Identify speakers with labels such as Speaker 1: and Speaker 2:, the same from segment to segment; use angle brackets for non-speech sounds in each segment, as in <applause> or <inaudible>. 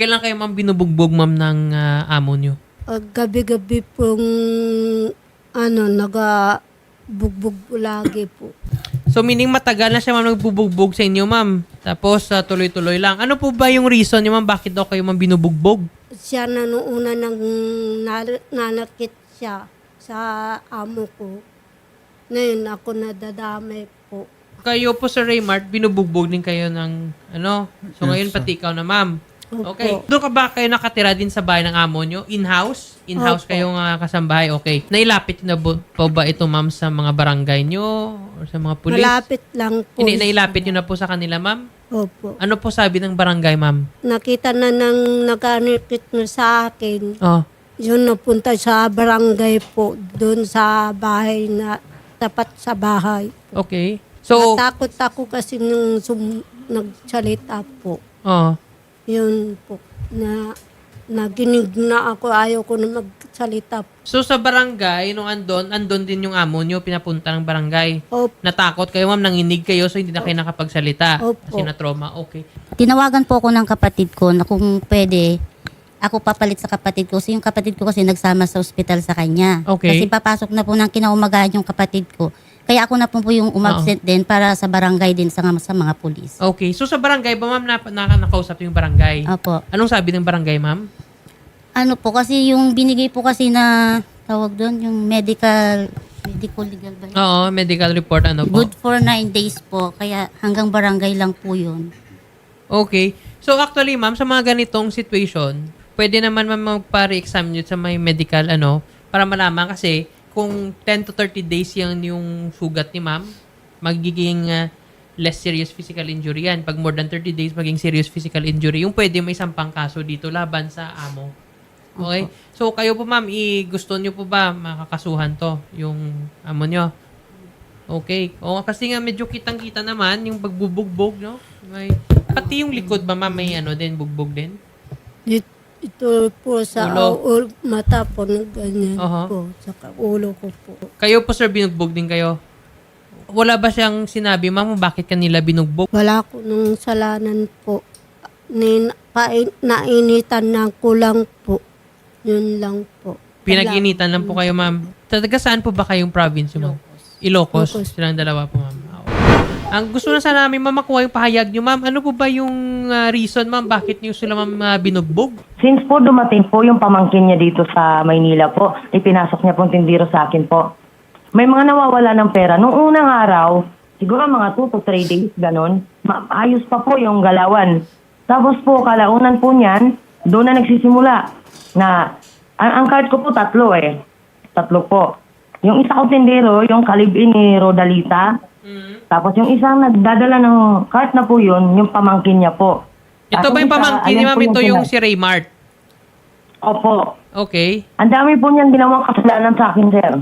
Speaker 1: Kailan kayo ma'am binubugbog ma'am ng ah, amo nyo?
Speaker 2: Ah, gabi-gabi pong ano, naga bugbog lagi po.
Speaker 1: So meaning matagal na siya ma'am nagbubugbog sa inyo ma'am. Tapos ah, tuloy-tuloy lang. Ano po ba yung reason niyo ma'am bakit daw kayo ma'am binubugbog?
Speaker 2: Siya na noong una nang nar- nanakit siya sa amo ko. Ngayon ako nadadamay po.
Speaker 1: Kayo po sa Raymart, binubugbog din kayo ng ano. So ngayon pati ikaw na ma'am. Okay. Doon ka ba kayo nakatira din sa bahay ng amo nyo? In-house? In-house
Speaker 2: Opo.
Speaker 1: kayong uh, kasambahay? Okay. Nailapit na bu- po ba ito ma'am sa mga barangay nyo? Or sa mga pulis?
Speaker 2: Malapit lang po.
Speaker 1: Hindi, nailapit nyo na po sa kanila ma'am?
Speaker 2: Opo.
Speaker 1: Ano po sabi ng barangay ma'am?
Speaker 2: Nakita na nang nakanikit na sa akin.
Speaker 1: Oh.
Speaker 2: Yun napunta sa barangay po. Doon sa bahay na tapat sa bahay.
Speaker 1: Okay. So,
Speaker 2: Natakot ako kasi nung sum- nagsalita po.
Speaker 1: oh.
Speaker 2: Yun po. Na naginig na ako. Ayaw ko na magsalita.
Speaker 1: So sa barangay, nung andon, andon din yung amo nyo, pinapunta ng barangay.
Speaker 2: Opo.
Speaker 1: Natakot kayo, ma'am, nanginig kayo, so hindi na kayo nakapagsalita.
Speaker 2: Opo.
Speaker 1: Kasi na-trauma. Okay.
Speaker 3: Tinawagan po ako ng kapatid ko na kung pwede, ako papalit sa kapatid ko. Kasi yung kapatid ko kasi nagsama sa ospital sa kanya.
Speaker 1: Okay.
Speaker 3: Kasi papasok na po ng kinaumagahan yung kapatid ko. Kaya ako na po po yung umabsent din para sa barangay din sa, sa mga pulis.
Speaker 1: Okay. So sa barangay ba, ma'am, na, na, nakausap yung barangay?
Speaker 3: Opo.
Speaker 1: Anong sabi ng barangay, ma'am?
Speaker 3: Ano po, kasi yung binigay po kasi na tawag doon, yung medical, medical legal ba yun?
Speaker 1: Oo, medical report, ano po?
Speaker 3: Good for nine days po. Kaya hanggang barangay lang po yun.
Speaker 1: Okay. So actually, ma'am, sa mga ganitong situation, pwede naman ma'am magpa-re-exam nyo sa may medical, ano, para malaman kasi kung 10 to 30 days yan yung sugat ni ma'am, magiging ah, less serious physical injury yan. Pag more than 30 days, maging serious physical injury. Yung pwede may sampang kaso dito laban sa amo. Okay? So, kayo po ma'am, i- gusto nyo po ba makakasuhan to, yung amo nyo? Okay. O kasi nga medyo kitang-kita naman yung pagbubugbog, no? May pati yung likod ba ma'am may ano din bugbog din?
Speaker 2: It- Ito po sa
Speaker 1: Ulo.
Speaker 2: ul- mata po na ganyan
Speaker 1: Aha.
Speaker 2: po. Sa ulo ko po.
Speaker 1: Kayo po sir binugbog din kayo. Wala ba siyang sinabi ma'am kung bakit kanila binugbog?
Speaker 2: Wala ko nung salanan po. Nin, pain, nainitan na ko lang po. Yun lang po.
Speaker 1: Pinag-initan lang po kayo ma'am. Taga saan po ba kayong province ma'am? Ilocos.
Speaker 2: Ilocos.
Speaker 1: Silang dalawa po ma'am. Ang gusto na sana namin ma'am makuha yung pahayag nyo ma'am. Ano po ba yung ah, reason ma'am bakit nyo sila ma'am ah, binugbog?
Speaker 4: Since po dumating po yung pamangkin niya dito sa Maynila po, ipinasok niya pong tindiro sa akin po. May mga nawawala ng pera. Noong unang araw, siguro mga 2 to 3 days, ganun, ma- ayos pa po yung galawan. Tapos po, kalaunan po niyan, doon na nagsisimula na, ang, ang card ko po tatlo eh. Tatlo po. Yung isa ko tindero, yung kalibin ni Rodalita. Tapos yung isang nagdadala ng cart na po yun, yung pamangkin niya po.
Speaker 1: Ito
Speaker 4: Tapos
Speaker 1: ba yung
Speaker 4: isa,
Speaker 1: pamangkin ni
Speaker 4: ayan
Speaker 1: ma'am?
Speaker 4: po
Speaker 1: Ito yung
Speaker 4: sila.
Speaker 1: si Raymart.
Speaker 4: Opo.
Speaker 1: Okay.
Speaker 4: Ang dami po niyang ginawang kasalanan sa akin, sir.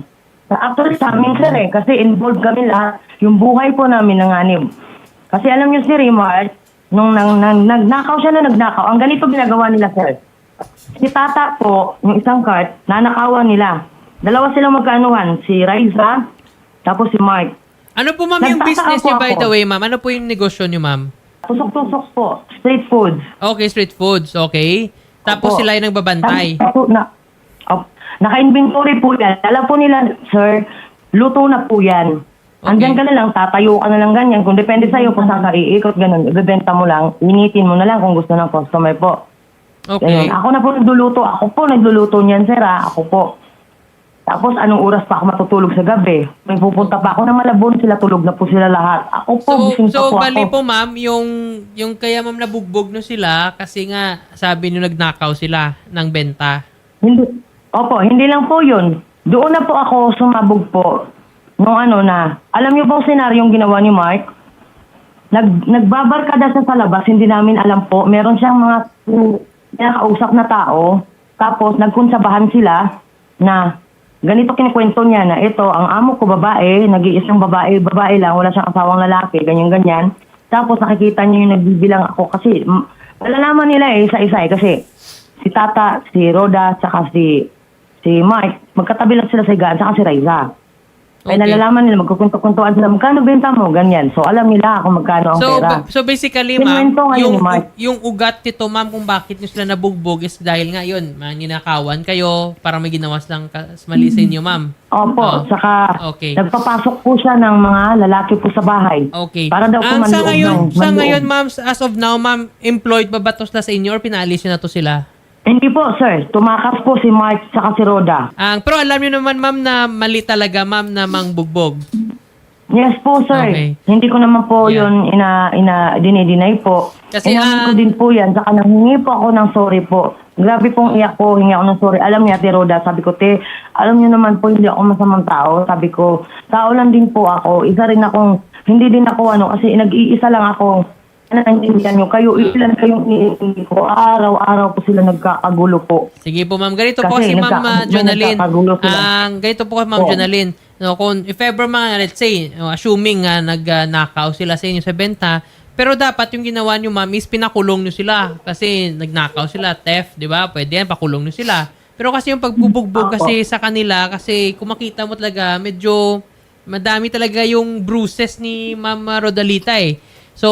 Speaker 4: Actually, sa amin, sir, eh. Kasi involved kami lahat. Yung buhay po namin nanganib. Kasi alam niyo si Rimart, nung nang, nang, nagnakaw siya na nagnakaw, ang ganito ginagawa nila, sir. Si Tata po, yung isang cart, nanakawan nila. Dalawa silang magkaanuhan, si Raisa, tapos si Mark.
Speaker 1: Ano po ma'am yung business niyo by the way ma'am? Ano po yung negosyo niyo ma'am?
Speaker 4: Tusok-tusok po, street foods.
Speaker 1: Okay, street foods. Okay. Tapos
Speaker 4: Opo.
Speaker 1: sila yung nagbabantay.
Speaker 4: Tapos, na, oh, naka-inventory po yan. Alam po nila, sir, luto na po yan.
Speaker 1: Okay.
Speaker 4: Andyan ka na lang, tatayo ka na lang ganyan. Kung depende sa'yo kung saan ka iikot, ganun, ibebenta mo lang, initin mo na lang kung gusto ng customer po.
Speaker 1: Okay.
Speaker 4: Ganun. Ako na po nagluluto. Ako po nagluluto niyan, sir, ha? Ako po. Tapos, anong oras pa ako matutulog sa gabi? May pupunta pa ako ng Malabon, sila tulog na po sila lahat. Ako po,
Speaker 1: So,
Speaker 4: gising
Speaker 1: so
Speaker 4: pa po
Speaker 1: bali
Speaker 4: ako.
Speaker 1: po ma'am, yung, yung kaya ma'am nabugbog no sila kasi nga sabi niyo nagnakaw sila ng benta.
Speaker 4: Hindi. Opo, hindi lang po yun. Doon na po ako sumabog po nung ano na. Alam niyo po ang senaryong ginawa ni Mark? Nag, nagbabarkada siya sa labas, hindi namin alam po. Meron siyang mga mm, pinakausap na tao. Tapos nagkunsabahan sila na ganito kinikwento niya na ito, ang amo ko babae, nag-iisang babae, babae lang, wala siyang asawang lalaki, ganyan-ganyan. Tapos nakikita niya yung nagbibilang ako kasi mm, malalaman nila eh, isa-isa eh, kasi si Tata, si Roda, saka si si Mike, magkatabi lang sila sa higaan, saka si Raiza.
Speaker 1: Okay.
Speaker 4: nalalaman nila, magkukunto-kuntuan sila, magkano benta mo? Ganyan. So, alam nila kung magkano ang
Speaker 1: So,
Speaker 4: pera.
Speaker 1: ba- so basically, ma'am,
Speaker 4: Kinuwento ngayon
Speaker 1: yung,
Speaker 4: ni Mark.
Speaker 1: yung ugat nito, ma'am, kung bakit nyo sila nabugbog is dahil nga yun, maninakawan kayo para may ginawas lang ka- mali sa inyo, ma'am.
Speaker 4: Opo,
Speaker 1: Oh.
Speaker 4: saka
Speaker 1: Okay.
Speaker 4: nagpapasok po siya ng mga lalaki po sa bahay.
Speaker 1: Okay.
Speaker 4: Para daw po
Speaker 1: Ang sa
Speaker 4: manloob
Speaker 1: ngayon,
Speaker 4: ng-
Speaker 1: sa
Speaker 4: manloob.
Speaker 1: ngayon, ma'am, as of now, ma'am, employed ba ba to sila sa inyo or pinaalis nyo na to sila?
Speaker 4: Hindi po, sir. Tumakas po si Mark saka si Roda.
Speaker 1: Ang pero alam niyo naman, ma'am, na mali talaga, ma'am, na mangbugbog.
Speaker 4: Yes po, sir.
Speaker 1: Okay.
Speaker 4: Hindi ko naman po
Speaker 1: Yeah.
Speaker 4: yun ina, ina, dinideny po.
Speaker 1: Kasi,
Speaker 4: Inamin ko
Speaker 1: ah,
Speaker 4: din po yan. Saka nanghingi po ako ng sorry po. Grabe pong iyak ko, hingi ako ng sorry. Alam niya, Ate Roda, sabi ko, te, alam niyo naman po, hindi ako masamang tao. Sabi ko, tao lang din po ako. Isa rin akong, hindi din ako ano, kasi nag-iisa lang ako. Naiintindihan niyo, kayo, ilan kayong iniintindi ko. Araw-araw po sila nagkakagulo po.
Speaker 1: Sige po, ma'am. Ganito po
Speaker 4: Kasi
Speaker 1: kasi, ma'am
Speaker 4: nagka- may
Speaker 1: Jonalyn.
Speaker 4: nagkakagulo sila.
Speaker 1: Ang ganito po ma'am
Speaker 4: Oo.
Speaker 1: Jonalyn. No, kung if ever mga, let's say, assuming nga nag-nakaw sila sa inyo sa benta, pero dapat yung ginawa nyo, ma'am, is pinakulong nyo sila. Kasi nagnakaw sila, theft, di ba? Pwede yan, pakulong nyo sila. Pero kasi yung pagbubugbog kasi sa kanila, kasi kung makita mo talaga, medyo madami talaga yung bruises ni Ma'am Rodalita eh. So,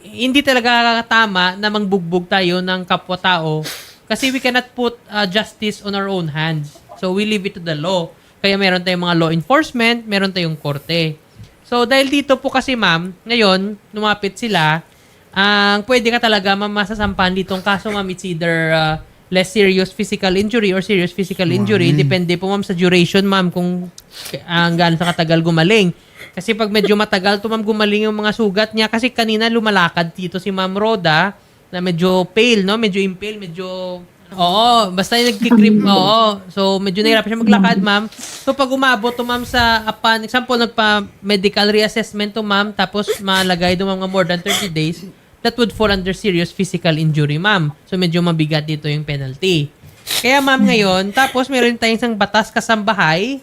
Speaker 1: hindi talaga tama na mangbugbog tayo ng kapwa-tao kasi we cannot put uh, justice on our own hands. So, we leave it to the law. Kaya meron tayong mga law enforcement, meron tayong korte. So, dahil dito po kasi ma'am, ngayon, lumapit sila, ang pwede ka talaga ma'am masasampahan ditong kaso ma'am, it's either uh, less serious physical injury or serious physical injury. Depende po ma'am sa duration ma'am kung ang gaano sa katagal gumaling. Kasi pag medyo matagal to ma'am gumaling yung mga sugat niya kasi kanina lumalakad dito si Ma'am Roda na medyo pale, no? Medyo impale, medyo Oo, basta yung nagki-creep, <laughs> oo. So, medyo nahirapan siya maglakad, ma'am. So, pag umabot to, ma'am, sa, upon, example, nagpa-medical reassessment to, ma'am, tapos malagay do mga more than 30 days, that would fall under serious physical injury, ma'am. So, medyo mabigat dito yung penalty. Kaya, ma'am, ngayon, tapos meron tayong isang batas kasambahay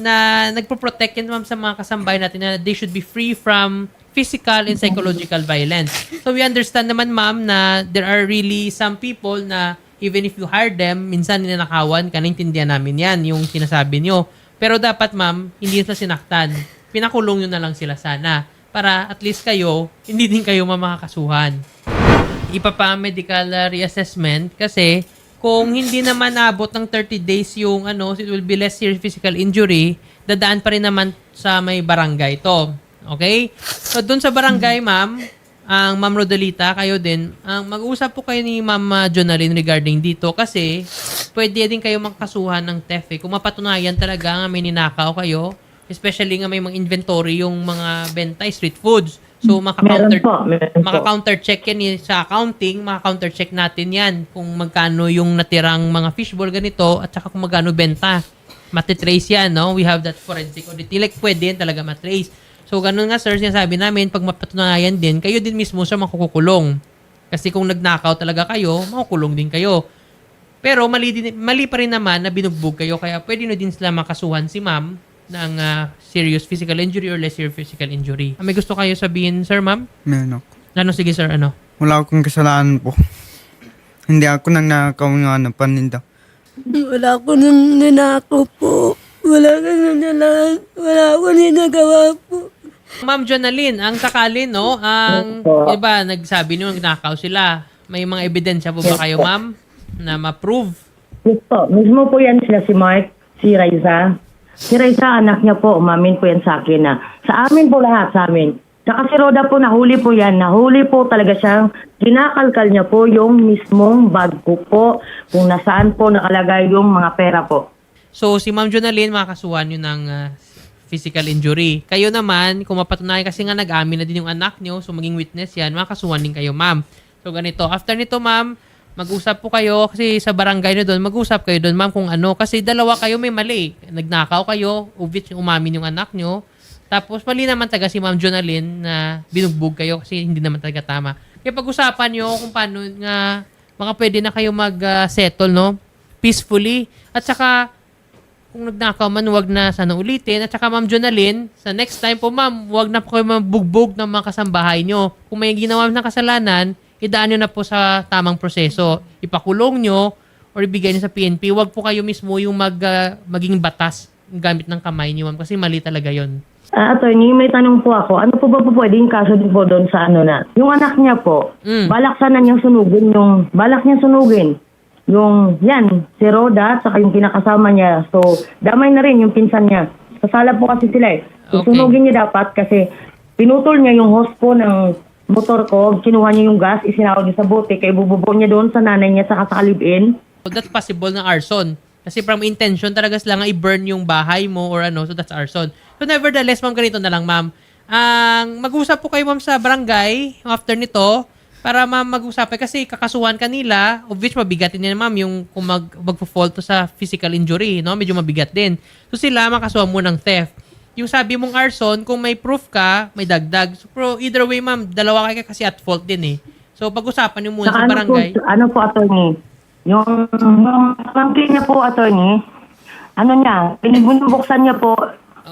Speaker 1: na nagpo-protect yan, ma'am, sa mga kasambahay natin na they should be free from physical and psychological violence. So, we understand naman, ma'am, na there are really some people na even if you hire them, minsan ninanakawan ka, naintindihan namin yan, yung sinasabi nyo. Pero dapat, ma'am, hindi sila sinaktan. Pinakulong nyo na lang sila sana. Para at least kayo, hindi din kayo mamakakasuhan ipapa-medical uh, reassessment kasi kung hindi naman nabot ng 30 days yung ano, it will be less serious physical injury, dadaan pa rin naman sa may barangay to. Okay? So, doon sa barangay, ma'am, ang Ma'am Rodalita, kayo din, ang mag-usap po kayo ni Ma'am uh, Jonalyn regarding dito kasi pwede din kayo makasuhan ng theft eh. Kung mapatunayan talaga nga may ninakaw kayo, especially nga may mga inventory yung mga benta, street foods. So, maka-counter,
Speaker 4: Meron po,
Speaker 1: maka-counter check yan eh, sa accounting, maka-counter check natin yan kung magkano yung natirang mga fishball ganito at saka kung magkano benta. Matitrace yan, no? We have that forensic audit. Like, pwede yan talaga matrace. So, ganun nga, sir, sinasabi namin, pag mapatunayan din, kayo din mismo sa makukulong. Kasi kung nagnakaw talaga kayo, makukulong din kayo. Pero mali, din, mali pa rin naman na binugbog kayo, kaya pwede na din sila makasuhan si ma'am ng ah, serious physical injury or less serious physical injury. Ah, May gusto kayo sabihin, sir, ma'am?
Speaker 5: Meron ako.
Speaker 1: Ano, sige, sir, ano?
Speaker 5: Wala akong kasalanan po. Hindi ako nang nakakaw nga ng paninda.
Speaker 2: Wala ko nang ninako po. Wala ko nang nalaan. Wala ko ninagawa po.
Speaker 1: Ma'am Jonalyn, ang sakali, no, ang, iba, nagsabi nyo, nagnakaw sila. May mga ebidensya po ba kayo, ma'am, na ma-prove?
Speaker 4: Yes po. Mismo po yan sila si Mark, si Raisa. Si Raisa, anak niya po, umamin po yan sa akin na. Sa amin po lahat, sa amin. Saka si Roda po, nahuli po yan. Nahuli po talaga siyang, kinakalkal niya po yung mismong bag ko po, kung nasaan po nakalagay yung mga pera po.
Speaker 1: So, si Ma'am Jonalyn, makakasuhan nyo ng ah, physical injury. Kayo naman, kung mapatunayan kasi nga nag-amin na din yung anak nyo, so maging witness yan, makakasuhan din kayo, ma'am. So, ganito. After nito, ma'am, mag-usap po kayo kasi sa barangay na doon, mag-usap kayo doon, ma'am, kung ano. Kasi dalawa kayo may mali. Nagnakaw kayo, which umamin yung anak nyo. Tapos, mali naman taga si Ma'am Jonalyn na binugbog kayo kasi hindi naman talaga tama. Kaya pag-usapan nyo kung paano nga mga pwede na kayo mag-settle, no? Peacefully. At saka, kung nagnakaw man, wag na sana ulitin. At saka, Ma'am Jonalyn, sa next time po, Ma'am, wag na po kayo mabugbog ng mga kasambahay nyo. Kung may ginawa ng kasalanan, idaan nyo na po sa tamang proseso. Ipakulong nyo or ibigay nyo sa PNP. Wag po kayo mismo yung mag, ah, maging batas gamit ng kamay niyo, ma'am, kasi mali talaga yon.
Speaker 4: Ah, attorney, may tanong po ako. Ano po ba po pwedeng kaso din po doon sa ano na? Yung anak niya po,
Speaker 1: Mm.
Speaker 4: balak sana niyang sunugin yung, balak niya sunugin. Yung, yan, si Roda, saka yung kinakasama niya. So, damay na rin yung pinsan niya. Kasala po kasi sila eh. So,
Speaker 1: Okay.
Speaker 4: sunugin niya dapat kasi pinutol niya yung hose po ng motor ko, kinuha niya yung gas, isinawag niya sa bote, kaya bububo niya doon sa nanay niya, sa kalibin.
Speaker 1: So that's possible ng arson. Kasi from intention talaga sila nga i-burn yung bahay mo or ano, so that's arson. So nevertheless, ma'am, ganito na lang, ma'am. Ang mag-usap po kayo, ma'am, sa barangay after nito para ma'am mag-usapan kasi kakasuhan kanila, of which mabigatin niya, ma'am, yung kung mag, magpo-fall to sa physical injury, no? Medyo mabigat din. So sila makasuhan mo ng theft. Yung sabi mong arson, kung may proof ka, may dagdag. So, pero either way, ma'am, dalawa kayo kasi at fault din eh. So pag-usapan niyo muna
Speaker 4: Saka
Speaker 1: sa
Speaker 4: ano po,
Speaker 1: barangay.
Speaker 4: ano po, attorney? Yung, yung pamangkin niya po, attorney, ano niya, binubuksan niya po,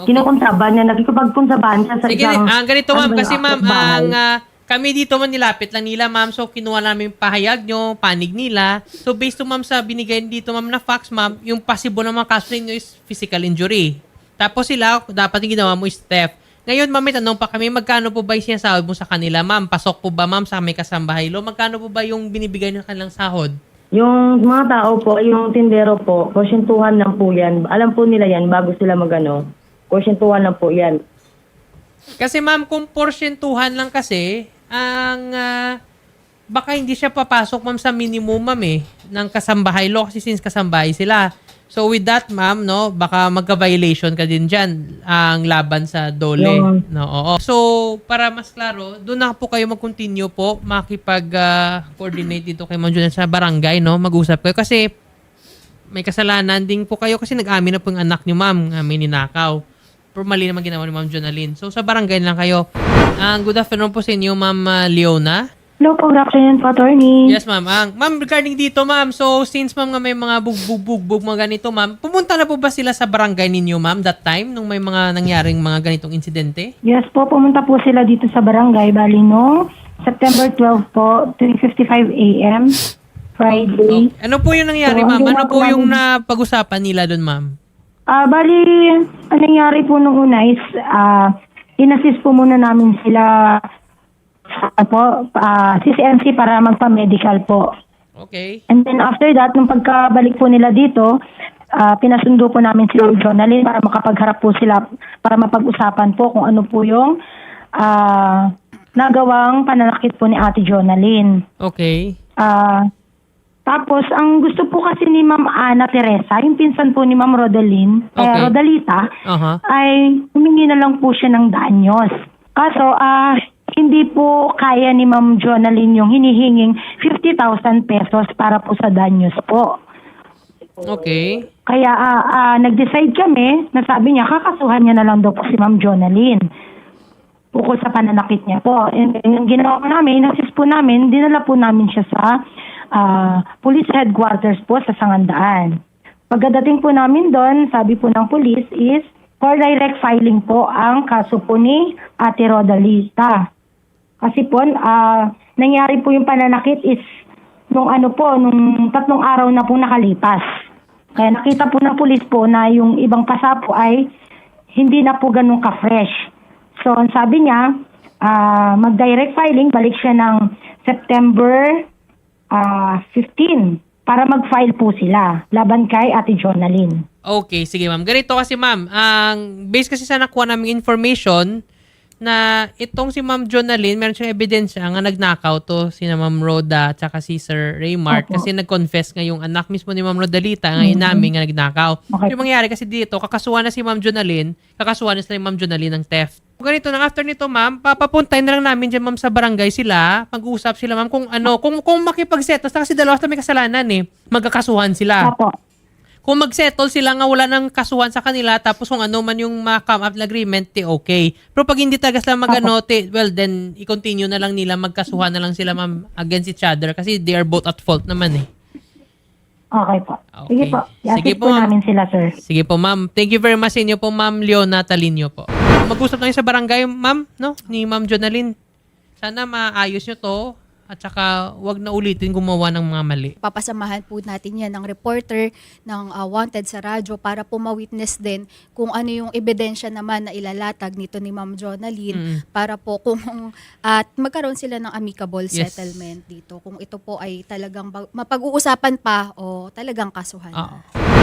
Speaker 4: kinukunsaban niya, nakikipagkunsabahan siya sa
Speaker 1: Sige,
Speaker 4: isang...
Speaker 1: ah, ganito
Speaker 4: ano
Speaker 1: ma'am,
Speaker 4: yun,
Speaker 1: kasi ma'am, ang ah, kami dito man nilapit lang nila ma'am, so kinuha namin yung pahayag nyo, panig nila. So based to ma'am sa binigay dito ma'am na fax ma'am, yung possible na mga kaso ninyo is physical injury. Tapos sila, dapat yung ginawa mo is theft. Ngayon, ma'am, may tanong pa kami, magkano po ba yung sinasahod mo sa kanila, ma'am? Pasok po ba, ma'am, sa may kasambahay lo? Magkano po ba yung binibigay ng kanilang sahod?
Speaker 4: Yung mga tao po, yung tindero po, kursyentuhan lang po yan. Alam po nila yan bago sila magano. Kursyentuhan lang po yan.
Speaker 1: Kasi ma'am, kung porsyentuhan lang kasi, ang ah, baka hindi siya papasok ma'am sa minimum ma'am eh, ng kasambahay law kasi since kasambahay sila. So with that ma'am, no, baka magka-violation ka din dyan ang laban sa dole.
Speaker 4: Yung-
Speaker 1: No, oo. So, para mas klaro, doon na po kayo mag-continue po, makipag-coordinate dito kay Ma'am Julian sa barangay, no? Mag-usap kayo kasi may kasalanan din po kayo kasi nag-amin na po yung anak niyo, ma'am, nga may ninakaw. Pero mali naman ginawa ni Ma'am Jonalyn. So, sa barangay lang kayo. Ang good afternoon po sa inyo, Ma'am ah, Leona.
Speaker 6: Hello po, good afternoon po, attorney.
Speaker 1: Yes, ma'am. Ang, ma'am, regarding dito, ma'am, so since ma'am nga may mga bugbog-bugbog mga ganito, ma'am, pumunta na po ba sila sa barangay ninyo, ma'am, that time, nung may mga nangyaring mga ganitong insidente?
Speaker 6: Yes po, pumunta po sila dito sa barangay. Bali, no? September 12 po, 3.55 a.m. Friday.
Speaker 1: Ano po yung nangyari,
Speaker 6: So,
Speaker 1: ma'am? Ano po yung napag-usapan nila doon, ma'am?
Speaker 6: Ah, bali, ang nangyari po nung una is, ah, inassist po muna namin sila po, ah, CCMC para magpa-medical po.
Speaker 1: Okay.
Speaker 6: And then after that, nung pagkabalik po nila dito, ah, pinasundo po namin si Jonalyn para makapagharap po sila, para mapag-usapan po kung ano po yung ah, nagawang pananakit po ni Ate Jonalyn.
Speaker 1: Okay.
Speaker 6: Ah, tapos, ang gusto po kasi ni Ma'am Ana Teresa, yung pinsan po ni Ma'am Rodalyn, eh,
Speaker 1: Okay.
Speaker 6: Rodalita,
Speaker 1: Aha.
Speaker 6: ay humingi na lang po siya ng danyos. Kaso, ah, hindi po kaya ni Ma'am Jonalyn yung hinihinging 50,000 pesos para po sa danyos po.
Speaker 1: Okay.
Speaker 6: Kaya ah, ah, nag-decide kami na sabi niya, kakasuhan niya na lang daw po si Ma'am Jonalyn. Bukod sa pananakit niya po. And, and yung ginawa namin, inassist po namin, dinala po namin siya sa ah, police headquarters po sa Sangandaan. Pagdating po namin doon, sabi po ng police is for direct filing po ang kaso po ni Ate Rodalita. Kasi po, ah, nangyari po yung pananakit is nung ano po, nung tatlong araw na po nakalipas. Kaya nakita po ng pulis po na yung ibang pasa po ay hindi na po ganun ka-fresh. So, sabi niya, ah, mag-direct filing, balik siya ng September ah, 15 para mag-file po sila laban kay Ate Jonalyn.
Speaker 1: Okay, sige ma'am. Ganito kasi ma'am, ang base kasi sa nakuha naming information na itong si Ma'am Jonalyn, meron siyang ebidensya nga nagnakaw to si na Ma'am Rhoda at si Sir Raymart kasi nag-confess nga yung anak mismo ni Ma'am Rodalita nga inamin nga nagnakaw.
Speaker 6: Okay.
Speaker 1: Yung mangyari kasi dito, kakasuhan na si Ma'am Jonalyn, kakasuhan na sila ni Ma'am Jonalyn ng theft. Ganito na after nito ma'am, papapuntay na lang namin dyan ma'am sa barangay sila, mag-uusap sila ma'am kung ano, kung, kung makipag-settle, kasi dalawa may kasalanan eh, magkakasuhan sila.
Speaker 6: Opo.
Speaker 1: Kung mag-settle sila nga wala nang kasuhan sa kanila tapos kung ano man yung ma-come up na agreement, ti okay. Pero pag hindi talaga sila mag-ano, ti, well then i-continue na lang nila magkasuhan na lang sila ma'am against each other kasi they are both at fault naman eh.
Speaker 6: Okay po. Sige
Speaker 1: Okay.
Speaker 6: po.
Speaker 1: Sige po,
Speaker 6: po
Speaker 1: ma'am.
Speaker 6: namin sila, sir.
Speaker 1: Sige po ma'am. Thank you very much sa inyo po ma'am Leona Talinio po. Mag-usap na kayo sa barangay ma'am, no? Ni ma'am Jonalyn. Sana maayos nyo to. At saka, wag na ulitin gumawa ng mga mali.
Speaker 7: Papasamahan po natin yan ng reporter ng ah, Wanted sa radyo para po ma-witness din kung ano yung ebidensya naman na ilalatag nito ni Ma'am Jonalyn
Speaker 1: Mm.
Speaker 7: para po kung at magkaroon sila ng amicable
Speaker 1: Yes.
Speaker 7: settlement dito. Kung ito po ay talagang mapag-uusapan pa o talagang kasuhan.
Speaker 1: Oo.